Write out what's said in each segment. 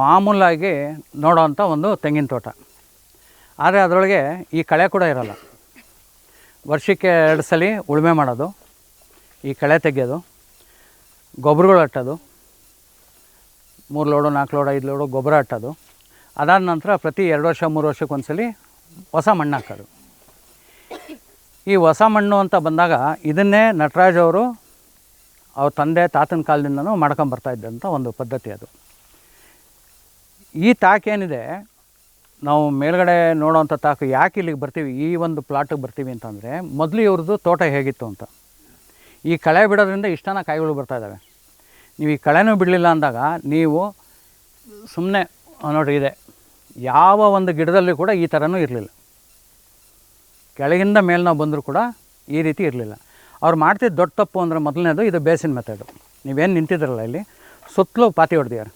ಮಾಮೂಲಾಗಿ ನೋಡೋವಂಥ ಒಂದು ತೆಂಗಿನ ತೋಟ. ಆದರೆ ಅದರೊಳಗೆ ಈ ಕಳೆ ಕೂಡ ಇರಲ್ಲ. ವರ್ಷಕ್ಕೆ ಎರಡು ಸಲ ಉಳುಮೆ ಮಾಡೋದು, ಈ ಕಳೆ ತೆಗೆಯೋದು, ಗೊಬ್ಬರಗಳು ಹಟ್ಟೋದು ಮೂರು ಲೋಡು, ನಾಲ್ಕು ಲೋಡು, ಐದು ಲೋಡು ಗೊಬ್ಬರ ಹಟ್ಟೋದು ಅದಾದ ನಂತರ ಪ್ರತಿ ಎರಡು ವರ್ಷ, ಮೂರು ವರ್ಷಕ್ಕೆ ಒಂದ್ಸಲಿ ಹೊಸ ಮಣ್ಣು ಹಾಕೋದು. ಈ ಹೊಸ ಮಣ್ಣು ಅಂತ ಬಂದಾಗ ಇದನ್ನೇ ನಟರಾಜ್ ಅವರು ಅವ್ರ ತಂದೆ, ತಾತನ ಕಾಲದಿಂದನೂ ಮಾಡ್ಕೊಂಬರ್ತಾ ಇದ್ದಂಥ ಒಂದು ಪದ್ಧತಿ ಅದು. ಈ ತಾಕೇನಿದೆ ನಾವು ಮೇಲ್ಗಡೆ ನೋಡೋವಂಥ ತಾಕು ಯಾಕೆ ಇಲ್ಲಿಗೆ ಬರ್ತೀವಿ, ಈ ಒಂದು ಪ್ಲಾಟಿಗೆ ಬರ್ತೀವಿ ಅಂತಂದರೆ, ಮೊದಲು ಇವ್ರದ್ದು ತೋಟ ಹೇಗಿತ್ತು ಅಂತ. ಈ ಕಳೆ ಬಿಡೋದ್ರಿಂದ ಇಷ್ಟನ ಕಾಯಿಗಳು ಬರ್ತಾ ಇದ್ದಾವೆ ನೀವು ಈ ಕಳೆನೂ ಬಿಡಲಿಲ್ಲ ಅಂದಾಗ ನೀವು ಸುಮ್ಮನೆ ನೋಡ್ರಿ ಇದೆ, ಯಾವ ಒಂದು ಗಿಡದಲ್ಲಿ ಕೂಡ ಈ ಥರನೂ ಇರಲಿಲ್ಲ. ಕೆಳಗಿಂದ ಮೇಲೆ ನಾವು ಬಂದರೂ ಕೂಡ ಈ ರೀತಿ ಇರಲಿಲ್ಲ. ಅವ್ರು ಮಾಡ್ತಿದ್ದ ದೊಡ್ಡ ತಪ್ಪು ಅಂದರೆ ಮೊದಲನೇದು ಇದು ಬೇಸಿನ್ ಮೆಥಡು ನೀವೇನು ನಿಂತಿದ್ರಲ್ಲ ಇಲ್ಲಿ? ಸುತ್ತಲೂ ಪಾತಿ ಹೊಡೆದಿದ್ದಾರೆ.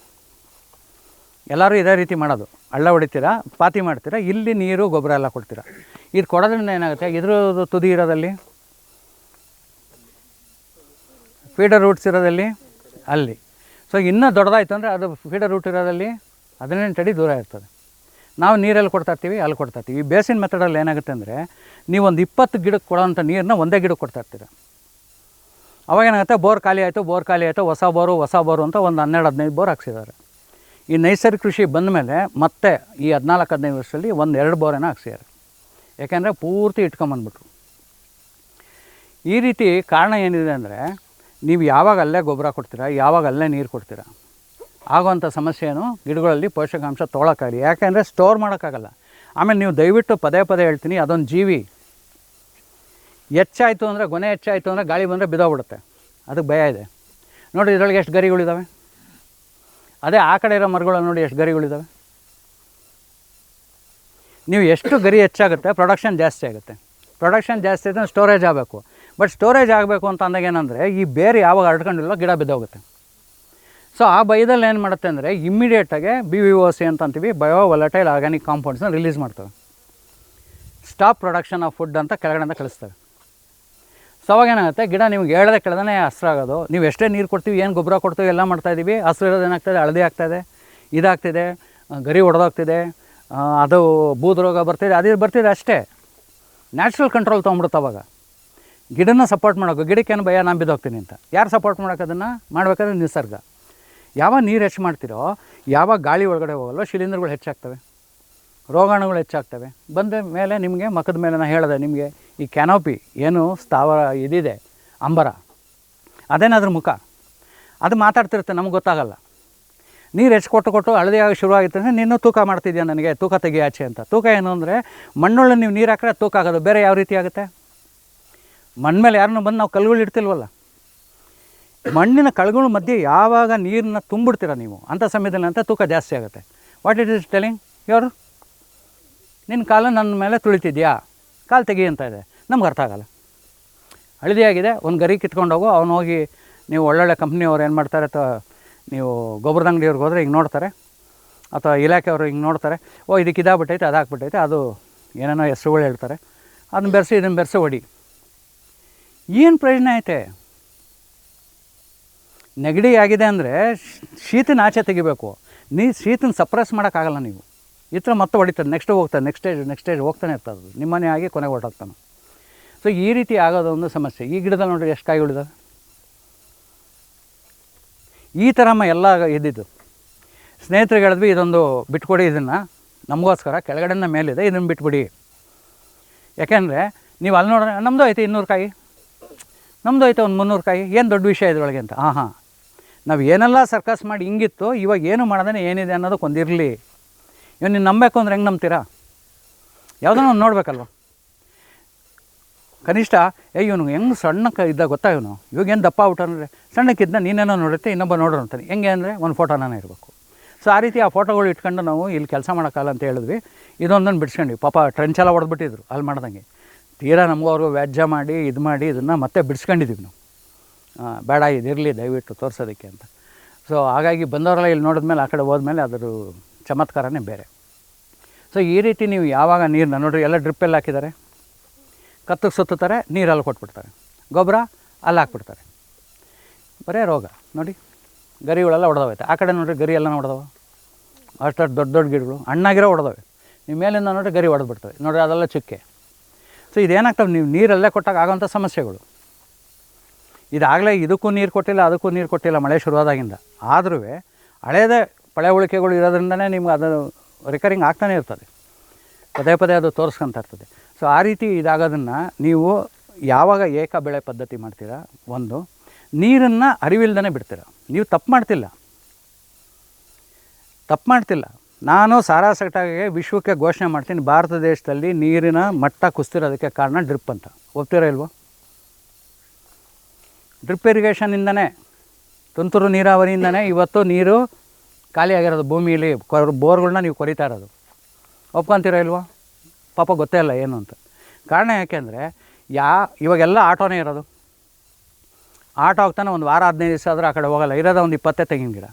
ಎಲ್ಲರೂ ಇದೇ ರೀತಿ ಮಾಡೋದು. ಹಳ್ಳ ಹೊಡಿತೀರಾ, ಪಾತಿ ಮಾಡ್ತೀರಾ, ಇಲ್ಲಿ ನೀರು, ಗೊಬ್ಬರ ಎಲ್ಲ ಕೊಡ್ತೀರಾ. ಇದು ಕೊಡೋದ್ರಿಂದ ಏನಾಗುತ್ತೆ? ಇದ್ರದ್ದು ತುದಿ ಇರೋದಲ್ಲಿ? Feeder roots ಇರೋದಲ್ಲಿ? ಅಲ್ಲಿ. ಸೊ ಇನ್ನೂ ದೊಡ್ಡದಾಯ್ತು ಅಂದರೆ ಅದು ಫೀಡರ್ ರೂಟ್ ಇರೋದಲ್ಲಿ ಹದಿನೆಂಟು ಅಡಿ ದೂರ ಇರ್ತದೆ. ನಾವು ನೀರಲ್ಲಿ ಕೊಡ್ತಾ ಇರ್ತೀವಿ, ಅಲ್ಲಿ ಕೊಡ್ತಾ ಇರ್ತೀವಿ. ಈ ಬೇಸಿನ್ ಮೆಥಡಲ್ಲಿ ಏನಾಗುತ್ತೆ ಅಂದರೆ ನೀವು ಒಂದು ಇಪ್ಪತ್ತು ಗಿಡಕ್ಕೆ ಕೊಡೋಂಥ ನೀರನ್ನ ಒಂದೇ ಗಿಡಕ್ಕೆ ಕೊಡ್ತಾ ಇರ್ತೀರ. ಅವಾಗ ಏನಾಗುತ್ತೆ? ಬೋರ್ ಖಾಲಿ ಆಯಿತು, ಬೋರ್ ಖಾಲಿ ಆಯಿತು, ಹೊಸ ಬೋರು ಹೊಸ ಬೋರು ಅಂತ ಒಂದು ಹನ್ನೆರಡು, ಹದಿನೈದು ಬೋರ್ ಹಾಕ್ಸಿದ್ದಾರೆ. ಈ ನೈಸರ್ಗಿಕ ಕೃಷಿ ಬಂದ ಮೇಲೆ ಮತ್ತೆ ಈ ಹದಿನಾಲ್ಕು, ಹದಿನೈದು ವರ್ಷದಲ್ಲಿ ಒಂದು ಎರಡು ಬೋರೆನ ಹಾಕ್ಸಿದ್ದಾರೆ. ಯಾಕೆಂದರೆ ಪೂರ್ತಿ ಇಟ್ಕೊಂಬಂದ್ಬಿಟ್ರು ಈ ರೀತಿ ಕಾರಣ ಏನಿದೆ ಅಂದರೆ ನೀವು ಯಾವಾಗ ಅಲ್ಲೇ ಗೊಬ್ಬರ ಕೊಡ್ತೀರಾ, ಯಾವಾಗ ಅಲ್ಲೇ ನೀರು ಕೊಡ್ತೀರಾ ಆಗುವಂಥ ಸಮಸ್ಯೆಯನ್ನು ಗಿಡಗಳಲ್ಲಿ ಪೋಷಕಾಂಶ ತೊಗೊಳಕ್ಕಾಗಲಿ ಯಾಕೆಂದರೆ ಸ್ಟೋರ್ ಮಾಡೋಕ್ಕಾಗಲ್ಲ ಆಮೇಲೆ ನೀವು ದಯವಿಟ್ಟು ಪದೇ ಪದೇ ಹೇಳ್ತೀನಿ, ಅದೊಂದು ಜೀವಿ. ಹೆಚ್ಚಾಯಿತು ಅಂದರೆ, ಗೊನೆ ಹೆಚ್ಚಾಯಿತು ಅಂದರೆ ಗಾಳಿ ಬಂದರೆ ಬಿದ್ದೋಗ್ಬಿಡುತ್ತೆ ಅದಕ್ಕೆ ಭಯ ಇದೆ. ನೋಡಿ ಇದರೊಳಗೆ ಎಷ್ಟು ಗರಿಗಳಿದ್ದಾವೆ ಅದೇ ಆ ಕಡೆ ಇರೋ ಮರಗಳು ನೋಡಿ ಎಷ್ಟು ಗರಿಗಳಿದ್ದಾವೆ ನೀವು ಎಷ್ಟು ಗರಿ ಹೆಚ್ಚಾಗುತ್ತೆ ಪ್ರೊಡಕ್ಷನ್ ಜಾಸ್ತಿ ಆಗುತ್ತೆ. ಪ್ರೊಡಕ್ಷನ್ ಜಾಸ್ತಿ ಆಯಿತು ಸ್ಟೋರೇಜ್ ಆಗಬೇಕು. ಬಟ್ ಸ್ಟೋರೇಜ್ ಆಗಬೇಕು ಅಂತ ಅಂದಾಗ ಏನಂದರೆ, ಈ ಬೇರೆ ಯಾವಾಗ ಹರಡ್ಕೊಂಡಿಲ್ಲ ಗಿಡ ಬಿದ್ದೋಗುತ್ತೆ. ಸೊ ಆ ಭಯದಲ್ಲಿ ಏನು ಮಾಡುತ್ತೆ ಅಂದರೆ ಇಮ್ಮಿಡಿಯೇಟಾಗಿ ಬಿ ವಿ ಓ ಸಿ ಅಂತ ಅಂತೀವಿ ಬಯೋ ವಲಟೈಲ್ ಆರ್ಗ್ಯಾನಿಕ್ ಕಾಂಪೌಂಡ್ಸ್ನ ರಿಲೀಸ್ ಮಾಡ್ತವೆ. ಸ್ಟಾಪ್ ಪ್ರೊಡಕ್ಷನ್ ಆಫ್ ಫುಡ್ ಅಂತ ಕೆಳಗಡೆಯಿಂದ ಕಳಿಸ್ತವೆ. ಸೊ ಅವಾಗ ಏನಾಗುತ್ತೆ, ಗಿಡ ನಿಮ್ಗೆ ಹೇಳದೆ ಕೆಳದೇ ಹಸ್ರು ಆಗೋದು. ನೀವು ಎಷ್ಟೇ ನೀರು ಕೊಡ್ತೀವಿ, ಏನು ಗೊಬ್ಬರ ಕೊಡ್ತೀವಿ, ಎಲ್ಲ ಮಾಡ್ತಾಯಿದ್ದೀವಿ ಹಸ್ರು ಇರೋದು ಏನಾಗ್ತದೆ, ಹಳದಿ ಆಗ್ತಾಯಿದೆ ಇದಾಗ್ತಿದೆ ಗರಿ ಹೊಡೆದೋಗ್ತಿದೆ ಅದು ಬೂದು ರೋಗ ಬರ್ತಿದೆ, ಅದು ಬರ್ತಿದೆ ಅಷ್ಟೇ. ನ್ಯಾಚುರಲ್ ಕಂಟ್ರೋಲ್ ತೊಗೊಂಬಿಡುತ್ತೆ ಅವಾಗ. ಗಿಡನ ಸಪೋರ್ಟ್ ಮಾಡೋಕೆ ಗಿಡಕ್ಕೇನು ಭಯ, ನಾನು ಬಿದ್ದೋಗ್ತೀನಿ ಅಂತ. ಯಾರು ಸಪೋರ್ಟ್ ಮಾಡೋಕೆ ಅದನ್ನು? ಮಾಡಬೇಕಾದ್ರೆ ನಿಸರ್ಗ. ಯಾವಾಗ ನೀರು ಹೆಚ್ಚು ಮಾಡ್ತೀರೋ, ಯಾವಾಗ ಗಾಳಿ ಒಳಗಡೆ ಹೋಗಲ್ಲೋ ಶಿಲೀಂಧ್ರಗಳು ಹೆಚ್ಚಾಗ್ತವೆ. ರೋಗಾಣುಗಳು ಹೆಚ್ಚಾಗ್ತವೆ. ಬಂದ ಮೇಲೆ ನಿಮಗೆ ಮಖದ ಮೇಲೆ ನಾನು ಹೇಳಿದೆ ನಿಮಗೆ ಈ ಕ್ಯಾನೋಪಿ ಏನು ಸ್ಥಾವರ ಇದಿದೆ, ಅಂಬರ, ಅದೇನಾದ್ರೂ ಮುಖ, ಅದು ಮಾತಾಡ್ತಿರುತ್ತೆ, ನಮ್ಗೆ ಗೊತ್ತಾಗಲ್ಲ. ನೀರು ಹೆಚ್ಚು ಕೊಟ್ಟು ಕೊಟ್ಟು ಹಳದಿಯಾಗಿ ಶುರುವಾಗಿತ್ತು ಅಂದರೆ ನೀನು ತೂಕ ಮಾಡ್ತಿದ್ಯಾ ನನಗೆ, ತೂಕ ತೆಗಿಯಾಚೆ ಅಂತ. ತೂಕ ಏನು ಅಂದರೆ ಮಣ್ಣೊಳ್ಳೆ ನೀವು ನೀರು ಹಾಕಿದ್ರೆ ತೂಕ ಆಗೋದು. ಬೇರೆ ಯಾವ ರೀತಿ ಆಗುತ್ತೆ? ಮಣ್ಣ ಮೇಲೆ ಯಾರನ್ನೂ ಬಂದು ನಾವು ಕಲ್ಗಳು ಇಡ್ತಿಲ್ವಲ್ಲ? ಮಣ್ಣಿನ ಕಳ್ಗಳ ಮಧ್ಯೆ ಯಾವಾಗ ನೀರನ್ನ ತುಂಬಿಡ್ತೀರ ನೀವು? ಅಂಥ ಸಮಯದಲ್ಲಿ ಅಂತ ತೂಕ ಜಾಸ್ತಿ ಆಗುತ್ತೆ. What it is telling your? ನಿನ್ನ ಕಾಲು ನನ್ನ ಮೇಲೆ ತುಳಿತಿದ್ಯಾ? ಕಾಲು ತೆಗಿ ಅಂತ ಇದೆ. ನಮ್ಗೆ ಅರ್ಥ ಆಗಲ್ಲ. ಹಳದಿಯಾಗಿದೆ. ಒಂದು ಗರಿ ಕಿತ್ಕೊಂಡು ಹೋಗು ಅವ್ನು ಹೋಗಿ ನೀವು ಒಳ್ಳೊಳ್ಳೆ ಕಂಪ್ನಿಯವ್ರು ಏನು ಮಾಡ್ತಾರೆ ಅಥವಾ ನೀವು ಗೊಬ್ಬರದ ಅಂಗಡಿಯವ್ರಿಗೆ ಹೋದರೆ ಹಿಂಗೆ ನೋಡ್ತಾರೆ. ಅಥವಾ ಇಲಾಖೆಯವರು ಹಿಂಗೆ ನೋಡ್ತಾರೆ. ಓ, ಇದಕ್ಕೆ ಇದಾಗ್ಬಿಟ್ಟೈತೆ, ಅದು ಹಾಕ್ಬಿಟ್ಟೈತೆ ಅದು ಏನೇನೋ ಹೆಸ್ರುಗಳು ಹೇಳ್ತಾರೆ. ಅದನ್ನ ಬೆರೆಸಿ, ಇದನ್ನು ಬೆರೆಸಿ ಹೊಡಿ. ಏನು ಪ್ರಯೋಜನ ಐತೆ? ನೆಗಡಿ ಆಗಿದೆ ಅಂದರೆ ಶೀತನ ಆಚೆ ತೆಗಿಬೇಕು. ನೀ ಶೀತನ ಸಪ್ರೆಸ್ ಮಾಡೋಕ್ಕಾಗಲ್ಲ ನೀವು. ಈ ಥರ ಮತ್ತೆ ಹೊಡಿತಾರೆ. ನೆಕ್ಸ್ಟ್ ಹೋಗ್ತಾನೆ ನೆಕ್ಸ್ಟ್ ಸ್ಟೇಜ್ ನೆಕ್ಸ್ಟ್ ಸ್ಟೇಜ್ ಹೋಗ್ತಾನೆ ಇರ್ತದೆ ನಿಮ್ಮನೆ ಆಗಿ ಕೊನೆಗೆ ಹೊರಟೋಗ್ತಾನೆ. ಸೊ ಈ ರೀತಿ ಆಗೋದು ಒಂದು ಸಮಸ್ಯೆ. ಈ ಗಿಡದಲ್ಲಿ ನೋಡಿರಿ ಎಷ್ಟು ಕಾಯಿ ಕಾಯಿಗಳಿದಾವೆ ಈ ಥರ ಮ ಎಲ್ಲ ಇದ್ದಿದ್ದು. ಸ್ನೇಹಿತರಿಗೆ ಹೇಳಿದ್ವಿ, ಇದೊಂದು ಬಿಟ್ಕೊಡಿ ಇದನ್ನು. ನಮಗೋಸ್ಕರ ಕೆಳಗಡೆಯಿಂದ ಮೇಲಿದೆ, ಇದನ್ನು ಬಿಟ್ಬಿಡಿ. ಯಾಕೆಂದರೆ, ನೀವು ಅಲ್ಲಿ ನೋಡ್ರೆ ನಮ್ಮದು ಐತೆ ಇನ್ನೂರು ಕಾಯಿ. ನಮ್ಮದು ಐತೆ ಒಂದು ಮುನ್ನೂರು ಕಾಯಿ. ಏನು ದೊಡ್ಡ ವಿಷಯ ಇದ್ರೊಳಗೆ ಅಂತ. ಹಾಂ ಹಾಂ ನಾವು ಏನೆಲ್ಲ ಸರ್ಕಸ್ ಮಾಡಿ ಹಿಂಗಿತ್ತು, ಇವಾಗ ಏನು ಮಾಡೋದೇ ಏನಿದೆ ಅನ್ನೋದಕ್ಕೆ ಒಂದಿರಲಿ ಇವಾಗ ನೀನು ನಂಬಬೇಕು ಅಂದ್ರೆ ಹೆಂಗೆ ನಂಬ್ತೀರಾ? ಯಾವುದೋ ಒಂದು ನೋಡಬೇಕಲ್ವ? ಕನಿಷ್ಠ, ಏ, ಇವನು ಹೆಂಗೆ ಸಣ್ಣಕ್ಕೆ ಇದ್ದ ಗೊತ್ತಾ ಇವನು? ಇವಾಗ ಏನು ದಪ್ಪ ಔಟಂದರೆ ಸಣ್ಣಕ್ಕಿದ್ದ ನೀನೇನೋ ನೋಡುತ್ತೆ ಇನ್ನೊಬ್ಬ ನೋಡೋಣ ಅಂತಾನೆ. ಹೆಂಗೆ ಅಂದರೆ ಒಂದು ಫೋಟೋನೇ ಇರಬೇಕು ಸೊ ಆ ರೀತಿ ಆ ಫೋಟೋಗಳು ಇಟ್ಕೊಂಡು ನಾವು ಇಲ್ಲಿ ಕೆಲಸ ಮಾಡೋಕ್ಕಲ್ಲ ಅಂತ ಹೇಳಿದ್ವಿ. ಇದೊಂದನ್ನು ಬಿಡಿಸ್ಕೊಂಡ್ವಿ. ಪಾಪ ಟ್ರೆಂಚ್ ಎಲ್ಲ ಹೊಡೆದ್ಬಿಟ್ಟಿದ್ರು ಅಲ್ಲಿ ಮಾಡ್ದಂಗೆ. ತೀರಾ ನಮಗೂ ಅವ್ರಿಗೂ ವ್ಯಾಜ್ಯ ಮಾಡಿ, ಇದು ಮಾಡಿ, ಇದನ್ನು ಮತ್ತೆ ಬಿಡಿಸ್ಕೊಂಡಿದ್ದೀವಿ ನಾವು. ಬೇಡ, ಇದಿರಲಿ, ದಯವಿಟ್ಟು ತೋರಿಸೋದಕ್ಕೆ ಅಂತ. ಸೊ ಹಾಗಾಗಿ ಬಂದವರೆಲ್ಲ ಇಲ್ಲಿ ನೋಡಿದ್ಮೇಲೆ, ಆ ಕಡೆ ಹೋದ್ಮೇಲೆ ಅದ್ರ ಚಮತ್ಕಾರನೇ ಬೇರೆ. ಸೊ ಈ ರೀತಿ ನೀವು ಯಾವಾಗ ನೀರನ್ನ ನೋಡಿರಿ, ಎಲ್ಲ ಡ್ರಿಪ್ಪೆಲ್ಲ ಹಾಕಿದ್ದಾರೆ. ಕತ್ತಿಗೆ ಸುತ್ತುತ್ತಾರೆ ನೀರಲ್ಲಿ ಕೊಟ್ಬಿಡ್ತಾರೆ. ಗೊಬ್ಬರ ಅಲ್ಲಿ ಹಾಕ್ಬಿಡ್ತಾರೆ. ಬರೇ ರೋಗ, ನೋಡಿ. ಗರಿಗಳೆಲ್ಲ ಹೊಡೆದೋಗೈತೆ ಆ ಕಡೆ ನೋಡಿರಿ, ಗರಿ ಎಲ್ಲ ಹೊಡೆದವ ಅಷ್ಟು ದೊಡ್ಡ ದೊಡ್ಡ ಗಿಡಗಳು, ಹಣ್ಣಾಗಿರೋ ಹೊಡೆದವೆ ನೀವು ಮೇಲಿಂದ ನೋಡಿರಿ, ಗರಿ ಹೊಡೆದ್ಬಿಡ್ತವೆ ನೋಡಿರಿ, ಅದೆಲ್ಲ ಚುಕ್ಕೆ. ಸೊ ಇದೇನಾಗ್ತವೆ, ನೀವು ನೀರಲ್ಲೇ ಕೊಟ್ಟಾಗ ಆಗೋಂಥ ಸಮಸ್ಯೆಗಳು. ಇದಾಗಲೇ ಇದಕ್ಕೂ ನೀರು ಕೊಟ್ಟಿಲ್ಲ, ಅದಕ್ಕೂ ನೀರು ಕೊಟ್ಟಿಲ್ಲ ಮಳೆ ಶುರುವಾದಾಗಿಂದ. ಆದ್ರೂ ಹಳೇದೇ ಪಳೆ ಉಳಿಕೆಗಳು ಇರೋದ್ರಿಂದನೇ ನಿಮ್ಗೆ ಅದು ರಿಕರಿಂಗ್ ಆಗ್ತಾನೆ ಇರ್ತದೆ. ಪದೇ ಪದೇ ಅದು ತೋರಿಸ್ಕೊಂತ ಇರ್ತದೆ. ಸೊ ಆ ರೀತಿ ಇದಾಗೋದನ್ನು ನೀವು ಯಾವಾಗ ಏಕ ಬೆಳೆ ಪದ್ಧತಿ ಮಾಡ್ತೀರಾ? ಒಂದು, ನೀರನ್ನು ಅರಿವಿಲ್ದೇ ಬಿಡ್ತೀರ? ನೀವು ತಪ್ಪು ಮಾಡ್ತಿಲ್ಲ. ತಪ್ಪು ಮಾಡ್ತಿಲ್ಲ. ನಾನು ಸಾರಾಸಗಟಾಗೆ ವಿಶ್ವಕ್ಕೆ ಘೋಷಣೆ ಮಾಡ್ತೀನಿ, ಭಾರತ ದೇಶದಲ್ಲಿ ನೀರಿನ ಮಟ್ಟ ಕುಸ್ತಿರೋದಕ್ಕೆ ಕಾರಣ ಡ್ರಿಪ್ ಅಂತ. ಒಪ್ತೀರಾ ಇಲ್ವೋ? ಡ್ರಿಪ್ ಇರಿಗೇಷನಿಂದನೇ ತುಂತುರು ನೀರಾವರಿಯಿಂದನೇ ಇವತ್ತು ನೀರು ಖಾಲಿಯಾಗಿರೋದು ಭೂಮಿಯಲ್ಲಿ ಕೊ- ಬೋರ್ಗಳನ್ನ ನೀವು ಕೊರಿತಾ ಇರೋದು. ಒಪ್ಕೊಂತೀರಾ ಇಲ್ವೋ? ಪಾಪ ಗೊತ್ತೇ ಇಲ್ಲ ಏನು ಅಂತ. ಕಾರಣ ಯಾಕೆಂದರೆ ಯಾ, ಇವಾಗೆಲ್ಲ ಆಟೋನೇ ಇರೋದು. ಆಟೋ ಹೋಗ್ತಾನೆ ಒಂದು ವಾರ, ಹದಿನೈದು ದಿವಸ ಆದರೆ ಆ ಕಡೆ ಹೋಗಲ್ಲ. ಇರೋದ ಒಂದು ಇಪ್ಪತ್ತೇ ತೆಂಗಿನ ಗಿಡ.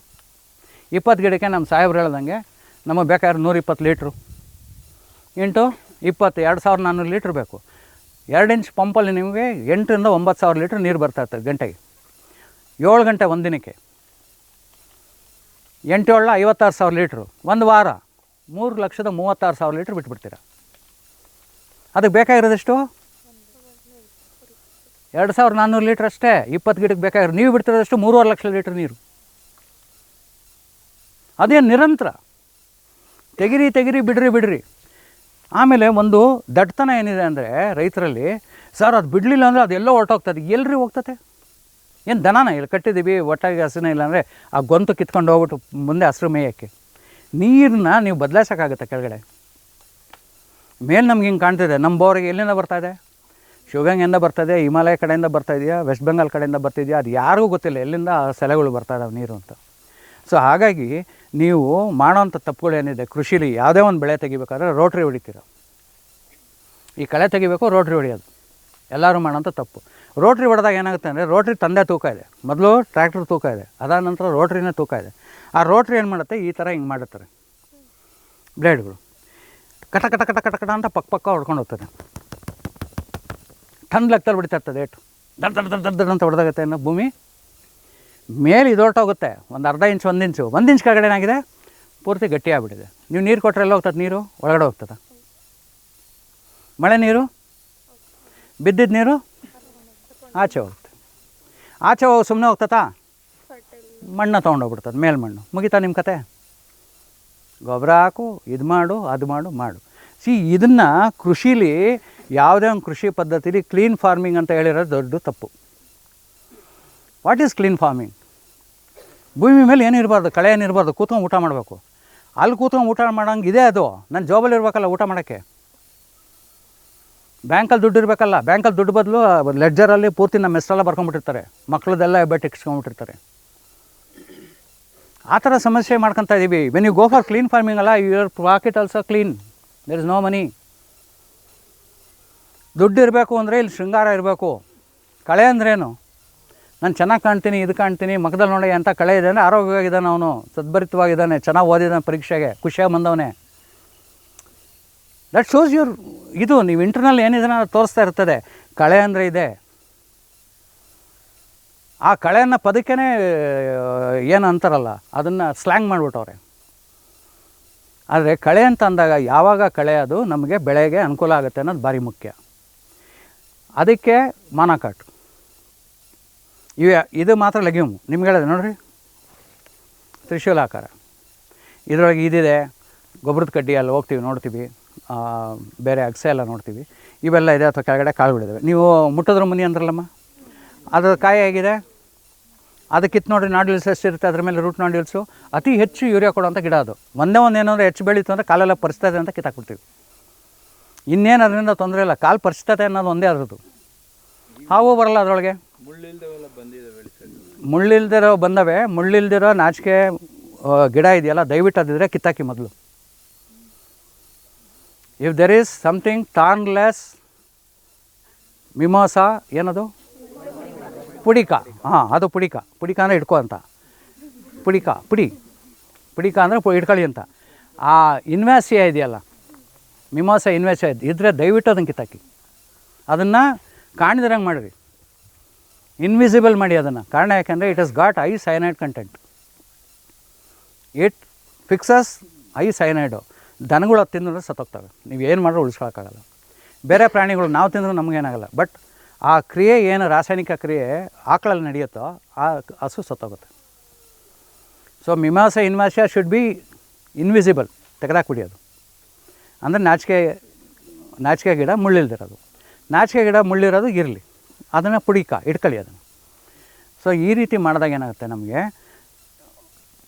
ಇಪ್ಪತ್ತು ಗಿಡಕ್ಕೆ ನಮ್ಮ ಸಾಹೇಬ್ರು ಹೇಳ್ದಂಗೆ, ನಮಗೆ ಬೇಕಾದ್ರೆ ನೂರಿಪ್ಪತ್ತು ಲೀಟ್ರು. ಇಂಟು ಇಪ್ಪತ್ತು, ಎರಡು ಸಾವಿರ ನಾನ್ನೂರು ಲೀಟ್ರ್ ಬೇಕು. ಎರಡು ಇಂಚ್ ಪಂಪಲ್ಲಿ ನಿಮಗೆ ಎಂಟರಿಂದ ಒಂಬತ್ತು ಸಾವಿರ ಲೀಟ್ರ್ ನೀರು ಬರ್ತಾ ಇರ್ತದೆ ಗಂಟೆಗೆ. ಏಳು ಗಂಟೆ ಒಂದು ದಿನಕ್ಕೆ ಎಂಟು ಏಳು ಐವತ್ತಾರು ಸಾವಿರ ಲೀಟ್ರು. ಒಂದು ವಾರ, ಮೂರು ಲಕ್ಷದ ಮೂವತ್ತಾರು ಸಾವಿರ ಲೀಟ್ರ್ ಬಿಟ್ಬಿಡ್ತೀರ? ಅದಕ್ಕೆ ಬೇಕಾಗಿರೋದೆಷ್ಟು ಎರಡು ಸಾವಿರ ನಾನ್ನೂರು ಲೀಟ್ರ್ ಅಷ್ಟೇ, ಇಪ್ಪತ್ತು ಗಿಡಕ್ಕೆ ಬೇಕಾಗಿರೋ ನೀವು ಬಿಡ್ತಿರೋದಷ್ಟು ಮೂರುವರೆ ಲಕ್ಷ ಲೀಟ್ರ್ ನೀರು. ಅದೇನು ನಿರಂತರ? ತೆಗಿರಿ ತೆಗಿರಿ, ಬಿಡ್ರಿ ಬಿಡ್ರಿ. ಆಮೇಲೆ ಒಂದು ದಡ್ತನ ಏನಿದೆ ಅಂದರೆ ರೈತರಲ್ಲಿ, ಸರ್, ಅದು ಬಿಡಲಿಲ್ಲ ಅಂದರೆ ಅದೆಲ್ಲೋ ಹೊರಟೋಗ್ತದೆ. ಎಲ್ರಿ ಹೋಗ್ತದೆ ಏನು ದನನ ಇಲ್ಲಿ ಕಟ್ಟಿದ್ದೀವಿ, ಒಟ್ಟಾಗಿ ಹಸಿನ ಇಲ್ಲ ಅಂದರೆ ಆ ಗೊಂತು ಕಿತ್ಕೊಂಡು ಹೋಗ್ಬಿಟ್ಟು ಮುಂದೆ ಹಸಿರು ಮೇಯೋಕ್ಕೆ. ನೀರನ್ನ ನೀವು ಬದಲಾಯಿಸೋಕ್ಕಾಗುತ್ತೆ ಕೆಳಗಡೆ. ಮೇಲೆ ನಮ್ಗೆ ಹಿಂಗೆ ಕಾಣ್ತಿದೆ ನಮ್ಮ ಬೋರಿಗೆ ಎಲ್ಲಿಂದ ಬರ್ತಾ ಇದೆ? ಶಿವಗಂಗೆಯಿಂದ ಇದೆಯಾ ಹಿಮಾಲಯ ಕಡೆಯಿಂದ ಬರ್ತಾ ಇದೆಯಾ? ವೆಸ್ಟ್ ಬೆಂಗಾಲ್ ಕಡೆಯಿಂದ ಬರ್ತಿದೆಯಾ ಅದು ಯಾರಿಗೂ ಗೊತ್ತಿಲ್ಲ, ಎಲ್ಲಿಂದ ಆ ಸೆಲೆಗಳು ಬರ್ತಾ ಇದಾವೆ ನೀರು ಅಂತ. ಸೊ ಹಾಗಾಗಿ ನೀವು ಮಾಡೋವಂಥ ತಪ್ಪುಗಳು ಏನಿದೆ, ಕೃಷಿಲಿ ಯಾವುದೇ ಒಂದು ಬೆಳೆ ತೆಗಿಬೇಕಾದ್ರೆ ರೋಟ್ರಿ ಹೊಡಿತೀರ. ಈ ಕಳೆ ತೆಗಿಬೇಕು, ರೋಟ್ರಿ ಹೊಡಿಯೋದು. ಎಲ್ಲರೂ ಮಾಡೋಂಥ ತಪ್ಪು. ರೋಟ್ರಿ ಹೊಡೆದಾಗ ಏನಾಗುತ್ತೆ ಅಂದರೆ ರೋಟ್ರಿ ತಂದೆ ತೂಕ ಇದೆ. ಮೊದಲು ಟ್ರ್ಯಾಕ್ಟ್ರ್ ತೂಕ ಇದೆ. ಅದಾದ ನಂತರ ರೋಟ್ರಿನೇ ತೂಕ ಇದೆ. ಆ ರೋಟ್ರಿ ಏನು ಮಾಡುತ್ತೆ? ಈ ಥರ ಹಿಂಗೆ ಮಾಡುತ್ತಾರೆ ಬ್ಲೇಡ್ಗಳು. ಕಟ ಕಟ ಕಟ ಕಟ ಕಟ ಅಂತ ಪಕ್ಕ ಪಕ್ಕ ಹೊಡ್ಕೊಂಡು ಹೋಗ್ತದೆ. ಟನ್ ಲೆಕ್ಕದಲ್ಲಿ ಬಿಡ್ತಾ ಇರ್ತದೆ ಏಟು. ದಡ್ ದಡ್ ದಡ್ ದಡ್ ಅಂತ ಹೊಡೆದಾಗುತ್ತೆ ಅನ್ನೋ ಭೂಮಿ. ಮೇಲೆ ಇದೊರ್ಟೋಗುತ್ತೆ ಒಂದು ಅರ್ಧ ಇಂಚು, ಒಂದು ಇಂಚು. ಒಂದು ಇಂಚ್ ಕೆಳಗಡೆ ಏನಾಗಿದೆ? ಪೂರ್ತಿ ಗಟ್ಟಿಯಾಗಿಬಿಟ್ಟಿದೆ. ನೀವು ನೀರು ಕೊಟ್ಟರೆ ಎಲ್ಲ ಹೋಗ್ತದೆ ನೀರು? ಒಳಗಡೆ ಹೋಗ್ತದೆ. ಮಳೆ ನೀರು? ಬಿದ್ದಿದ್ದ ನೀರು? ಆಚೆ ಹೋಗುತ್ತೆ. ಆಚೆ ಹೋಗಿ ಸುಮ್ಮನೆ ಹೋಗ್ತತಾ? ಮಣ್ಣು ತೊಗೊಂಡೋಗ್ಬಿಡ್ತದೆ ಮೇಲ್ಮಣ್ಣು ಮುಗಿತಾ ನಿಮ್ಮ ಕತೆ? ಗೊಬ್ಬರ ಹಾಕು, ಇದು ಮಾಡು, ಅದು ಮಾಡು ಮಾಡು. ಸಿ, ಇದನ್ನು ಕೃಷಿಲಿ ಯಾವುದೇ ಒಂದು ಕೃಷಿ ಪದ್ಧತಿಲಿ ಕ್ಲೀನ್ ಫಾರ್ಮಿಂಗ್ ಅಂತ ಹೇಳಿರೋದು ದೊಡ್ಡ ತಪ್ಪು. ವಾಟ್ ಈಸ್ ಕ್ಲೀನ್ ಫಾರ್ಮಿಂಗ್ ಭೂಮಿ ಮೇಲೆ ಏನಿರಬಾರ್ದು ಕಳೆ ಏನಿರಬಾರ್ದು ಕೂತ್ಕೊಂಡು ಊಟ ಮಾಡಬೇಕು. ಅಲ್ಲಿ ಕೂತ್ಕೊಂಡು ಊಟ ಮಾಡೋಂಗೆ ಇದೆ ಅದು. ನನ್ನ ಜಾಬಲ್ಲಿ ಇರಬೇಕಲ್ಲ ಊಟ ಮಾಡೋಕ್ಕೆ. ಬ್ಯಾಂಕಲ್ಲಿ ದುಡ್ಡು ಇರಬೇಕಲ್ಲ, ಬ್ಯಾಂಕಲ್ಲಿ ದುಡ್ಡು ಬದಲು ಲೆಡ್ಜರಲ್ಲಿ ಪೂರ್ತಿ ನಮ್ಮ ಹೆಸರೆಲ್ಲ ಬರ್ಕೊಂಡ್ಬಿಟ್ಟಿರ್ತಾರೆ ಮಕ್ಕಳದೆಲ್ಲ ಹೆಬ್ಬೆಟ್ಟು ಇಕ್ಸ್ಕೊಂಡ್ಬಿಟ್ಟಿರ್ತಾರೆ ಆ ಥರ ಸಮಸ್ಯೆ ಮಾಡ್ಕೊತಾ ಇದ್ದೀವಿ when you go for clean farming ಅಲ್ಲ your pocket also clean there is no money ದುಡ್ಡು ಇರಬೇಕು ಅಂದರೆ ಇಲ್ಲಿ ಶೃಂಗಾರ ಇರಬೇಕು. ಕಳೆ ಅಂದ್ರೇನು? ನಾನು ಚೆನ್ನಾಗಿ ಕಾಣ್ತೀನಿ, ಇದು ಕಾಣ್ತೀನಿ ಮಗದಲ್ಲಿ ನೋಡಿ ಅಂತ ಕಳೆ ಇದೆ ಇದ್ದಾನೆ ಆರೋಗ್ಯವಾಗಿದ್ದಾನೆ ಅವನು, ಸದ್ಭರಿತವಾಗಿದ್ದಾನೆ, ಚೆನ್ನಾಗಿ ಓದಿದ್ದಾನೆ ಪರೀಕ್ಷೆಗೆ, ಖುಷಿಯಾಗಿ ಬಂದವನೇ. ದಟ್ ಶೋಸ್ ಯುವರ್ ಇದು ನೀವು ಇಂಟರ್ನಲ್ ಏನಿದನ್ನ ತೋರಿಸ್ತಾ ಇರ್ತದೆ. ಕಳೆ ಅಂದರೆ ಇದೆ. ಆ ಕಳೆಯನ್ನು ಪದಕ್ಕೇ ಏನು ಅಂತಾರಲ್ಲ, ಅದನ್ನು ಸ್ಲ್ಯಾಂಗ್ ಮಾಡಿಬಿಟ್ಟವ್ರೆ. ಆದರೆ ಕಳೆ ಅಂತ ಅಂದಾಗ ಯಾವಾಗ ಕಳೆ ಅದು ನಮಗೆ ಬೆಳೆಗೆ ಅನುಕೂಲ ಆಗುತ್ತೆ ಅನ್ನೋದು ಭಾರಿ ಮುಖ್ಯ. ಅದಕ್ಕೆ ಮಾನಕಾಟ್ ಇವ ಇದು ಮಾತ್ರ ಲೆಗ್ಯೂಮ್ ನಿಮ್ಗೆ ಹೇಳಿದೆ ನೋಡ್ರಿ. ತ್ರಿಶೂಲಾಕಾರ. ಇದರೊಳಗೆ ಇದಿದೆ. ಗೊಬ್ಬರದ ಕಡ್ಡಿ ಅಲ್ಲಿ ಹೋಗ್ತೀವಿ, ನೋಡ್ತೀವಿ. ಬೇರೆ ಅಗಸೆ ಎಲ್ಲ ನೋಡ್ತೀವಿ. ಇವೆಲ್ಲ ಇದೆ ಅಥವಾ ಕೆಳಗಡೆ ಕಾಳುಗಳಿದ್ದಾವೆ ನೀವು ಮುಟ್ಟಿದ್ರ ಮುನಿ ಅಂದ್ರಲ್ಲಮ್ಮ? ಅದು ಕಾಯಿ ಆಗಿದೆ ಅದು ಕಿತ್ತು ನೋಡ್ರಿ ನಾಡ್ಯೂಲ್ಸ್ ಎಷ್ಟು ಇರುತ್ತೆ? ಅದ್ರ ಮೇಲೆ ರೂಟ್ ನಾಡಿಲ್ಸು ಅತಿ ಹೆಚ್ಚು ಯೂರಿಯಾ ಕೊಡುವಂಥ ಗಿಡ ಅದು. ಒಂದೇ ಒಂದು ಏನಂದ್ರೆ ಹೆಚ್ಚು ಬೆಳೀತು ಅಂದರೆ ಕಾಲೆಲ್ಲ ಪರಿಸ್ತದೆ ಅಂತ ಕಿತ್ತಾಕ್ಬಿಡ್ತೀವಿ. ಇನ್ನೇನು ಅದರಿಂದ ತೊಂದರೆ ಇಲ್ಲ. ಕಾಲು ಪರಿಸ್ತತೆ ಅನ್ನೋದು ಒಂದೇ ಅದರದ್ದು. ಹಾವು ಬರಲ್ಲ ಅದರೊಳಗೆ? ಮುಳ್ಳಿಲ್ದಿರೋ ಬಂದವೆ. ಮುಳ್ಳಿಲ್ದಿರೋ ನಾಚಿಕೆ ಗಿಡ ಇದೆಯಲ್ಲ, ದಯವಿಟ್ಟು ಅದಿದ್ರೆ ಕಿತ್ತಾಕಿ ಮೊದಲು. If there is something thornless mimosa ಏನದು? ಪುಡಿಕ. ಹಾಂ, ಅದು ಪುಡಿಕ. ಪುಡಿಕ ಅಂದರೆ ಇಟ್ಕೋ ಅಂತ. ಪುಡಿಕ, ಪುಡಿ. ಪುಡಿಕ ಅಂದರೆ ಇಟ್ಕೊಳ್ಳಿ ಅಂತ. ಆ ಇನ್ವ್ಯಾಸಿಯ ಇದೆಯಲ್ಲ ಮಿಮೋಸ ಇನ್ವ್ಯಾಸಿಯಾ ಇದ್ದರೆ ದಯವಿಟ್ಟು ಅದನ್ನು ಕಿತ್ತಾಕಿ. ಅದನ್ನು ಕಾಣಿದ್ರಂಗೆ ಮಾಡಿರಿ. ಇನ್ವಿಸಿಬಲ್ ಮಾಡಿ ಅದನ್ನು. ಕಾರಣ ಯಾಕೆಂದರೆ it is got I cyanide content it fixes I cyanide ದನಗಳು ಅದು ತಿಂದ್ರೆ ಸತ್ತೋಗ್ತವೆ. ನೀವು ಏನು ಮಾಡಿದ್ರು ಉಳಿಸ್ಕೊಳಕ್ಕಾಗಲ್ಲ. ಬೇರೆ ಪ್ರಾಣಿಗಳು ನಾವು ತಿಂದರೂ ನಮಗೇನಾಗಲ್ಲ ಬಟ್ ಆ ಕ್ರಿಯೆ ಏನು ರಾಸಾಯನಿಕ ಕ್ರಿಯೆ ಆಕಳಲ್ಲಿ ನಡೆಯುತ್ತೋ ಆ ಹಸು ಸತ್ತೋಗುತ್ತೆ. ಸೊ ಮೀಮಾಂಸೆ ಇನ್ಮಾಂಸ ಶುಡ್ ಬಿ ಇನ್ವಿಸಿಬಲ್ ತೆಗೆದಾಕ್ಬಿಡಿ ಅದು. ಅಂದರೆ ನಾಚಿಕೆ ನಾಚಿಕೆ ಗಿಡ ಮುಳ್ಳಿಲ್ದಿರೋದು. ನಾಚಿಕೆ ಗಿಡ ಮುಳ್ಳಿರೋದು ಇರಲಿ. ಅದನ್ನು ಪುಡಿಕ, ಇಟ್ಕೊಳ್ಳಿ ಅದನ್ನು. ಸೊ ಈ ರೀತಿ ಮಾಡಿದಾಗ ಏನಾಗುತ್ತೆ ನಮಗೆ?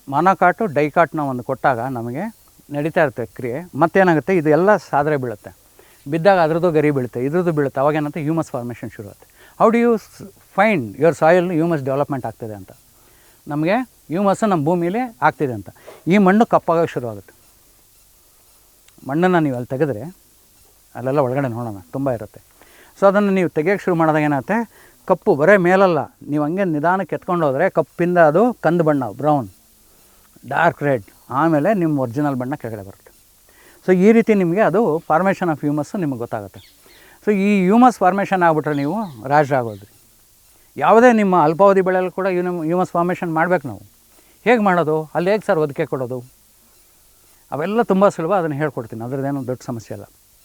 ಮನಕಾಟು ಡೈಕಾಟ್ನ ಒಂದು ಕೊಟ್ಟಾಗ ನಮಗೆ ನಡೀತಾ ಇರುತ್ತೆ ಕ್ರಿಯೆ. ಮತ್ತೇನಾಗುತ್ತೆ? ಇದು ಎಲ್ಲ ಸಾದರೆ ಬೀಳುತ್ತೆ. ಬಿದ್ದಾಗ ಅದರದ್ದು ಗರಿ ಬೀಳುತ್ತೆ, ಇದ್ರದ್ದು ಬೀಳುತ್ತೆ. ಅವಾಗ ಏನಂತ? ಹ್ಯೂಮಸ್ ಫಾರ್ಮೇಷನ್ ಶುರು ಆಗುತ್ತೆ how do you find your soil humus development ಆಗ್ತಿದೆ ಅಂತ? ನಮಗೆ ಹ್ಯೂಮಸ್ ನಮ್ಮ ಭೂಮಿಲಿ ಆಗ್ತಿದೆ ಅಂತ. ಈ ಮಣ್ಣು ಕಪ್ಪಾಗೋಕ್ಕೆ ಶುರುವಾಗುತ್ತೆ. ಮಣ್ಣನ್ನು ನೀವು ಅಲ್ಲಿ ತೆಗೆದ್ರೆ ಅಲ್ಲೆಲ್ಲ ಒಳಗಡೆ ನೋಡೋಣ, ತುಂಬ ಇರುತ್ತೆ. ಸೊ ಅದನ್ನು ನೀವು ತೆಗಿಯೋಕ್ಕೆ ಶುರು ಮಾಡಿದಾಗ ಏನಾಗುತ್ತೆ? ಕಪ್ಪು, ಬರೇ ಮೇಲಲ್ಲ. ನೀವು ಹಂಗೆ ನಿಧಾನಕ್ಕೆ ಎತ್ಕೊಂಡು ಹೋದರೆ ಕಪ್ಪಿಂದ ಅದು ಕಂದು ಬಣ್ಣ ಬ್ರೌನ್ ಡಾರ್ಕ್ ರೆಡ್ ಆಮೇಲೆ ನಿಮ್ಮ ಒರಿಜಿನಲ್ ಬಣ್ಣ ಕೆಳಗಡೆ ಬರುತ್ತೆ. ಸೊ ಈ ರೀತಿ ನಿಮಗೆ ಅದು ಫಾರ್ಮೇಷನ್ ಆಫ್ ಹ್ಯೂಮಸ್ಸು ನಿಮಗೆ ಗೊತ್ತಾಗುತ್ತೆ. ಸೊ ಈ ಹ್ಯೂಮಸ್ ಫಾರ್ಮೇಷನ್ ಆಗಿಬಿಟ್ರೆ ನೀವು ರಾಜರಾಗೋದ್ರಿ ಯಾವುದೇ ನಿಮ್ಮ ಅಲ್ಪಾವಧಿ ಬೆಳೆಯಲ್ಲಿ ಕೂಡ ಯೂನಿ ಹ್ಯೂಮಸ್ ಫಾರ್ಮೇಷನ್ ಮಾಡ್ಬೇಕು ನಾವು. ಹೇಗೆ ಮಾಡೋದು? ಅಲ್ಲಿ ಹೇಗೆ ಸರ್ ಒದಕೆ ಕೊಡೋದು? ಅವೆಲ್ಲ ತುಂಬ ಸುಲಭ, ಅದನ್ನು ಹೇಳ್ಕೊಡ್ತೀನಿ. ಅದರದ್ದೇನು ದೊಡ್ಡ ಸಮಸ್ಯೆ ಅಲ್ಲ